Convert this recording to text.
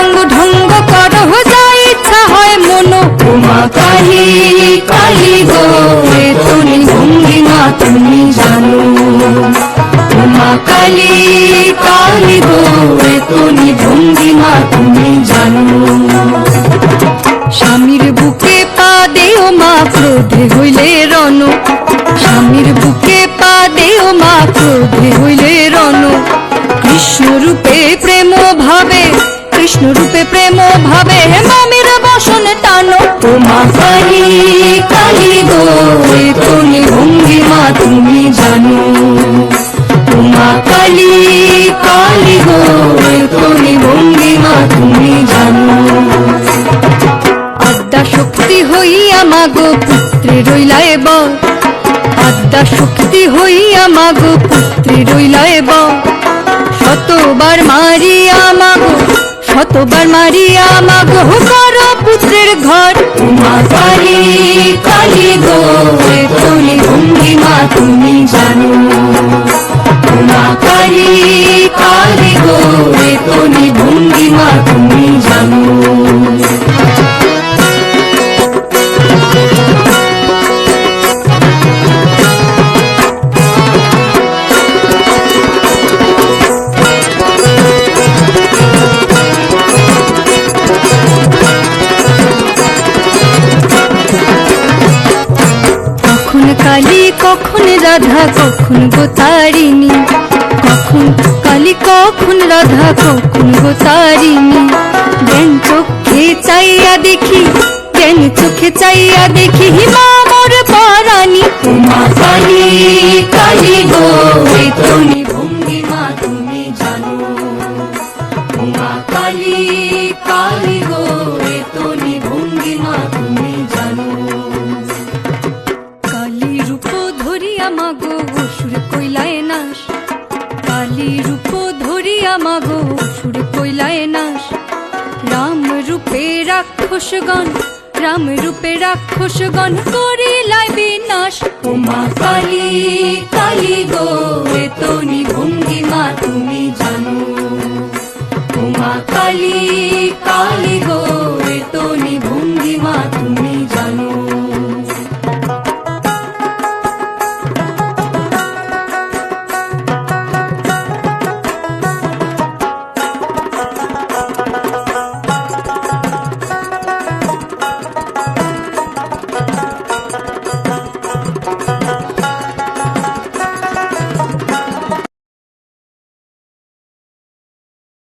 রঙ্গ ঢঙ্গ করহ যা ইচ্ছা হয় মনো। উমা কালী কালী গো তুমি ভঙ্গিমা তুমি জানো। উমা কালী কালী গো তুমি ভঙ্গিমা তুমি জানো। স্বামীর বুকে পা দেও মা ক্রোধে হইলে রণ। স্বামীর বুকে পা দেও মা ক্রোধে হইলে রণ। কৃষ্ণ রূপে প্রেম ভাবে কৃষ্ণ রূপে প্রেম ভাবে মামির বসন টানো। উমা কালী কালী গো তুমি ভঙ্গিমা তুমি জানো। উমা কালী কালী গো তুমি ভঙ্গিমা তুমি জানো। আদ্যা শক্তি হইয়া মাগো পুত্রে রইলায় বল আদ্যা শক্তি হইয়া মাগো পুত্রে রইলায় বল শতবার মাগো শতবার মারিয়া মাগো কর পুত্রের ঘর। কালী কখন রাধা, কখন গোতারিণী কখন কালী কখন রাধা, কখন গোতারিণী জ্ঞান চোখে চাইয়া দেখি, জ্ঞান চোখে চাইয়া দেখি, হিমা মোর পারানি তোমা কালী কালী গো তুমি রূপ ধরিয়া মাগো, অসুর কইলায় নাশ। কালী রূপ ধরিয়া মাগো, অসুর কইলায় রাম রূপে রাক্ষসগণ, রাম রূপে রাক্ষসগণ বিনাশ। উমা কালী কালী গো, এতনি ভঙ্গিমা তুমি জানো। উমা কালী কালী গো, এতনি ভঙ্গিমা তুমি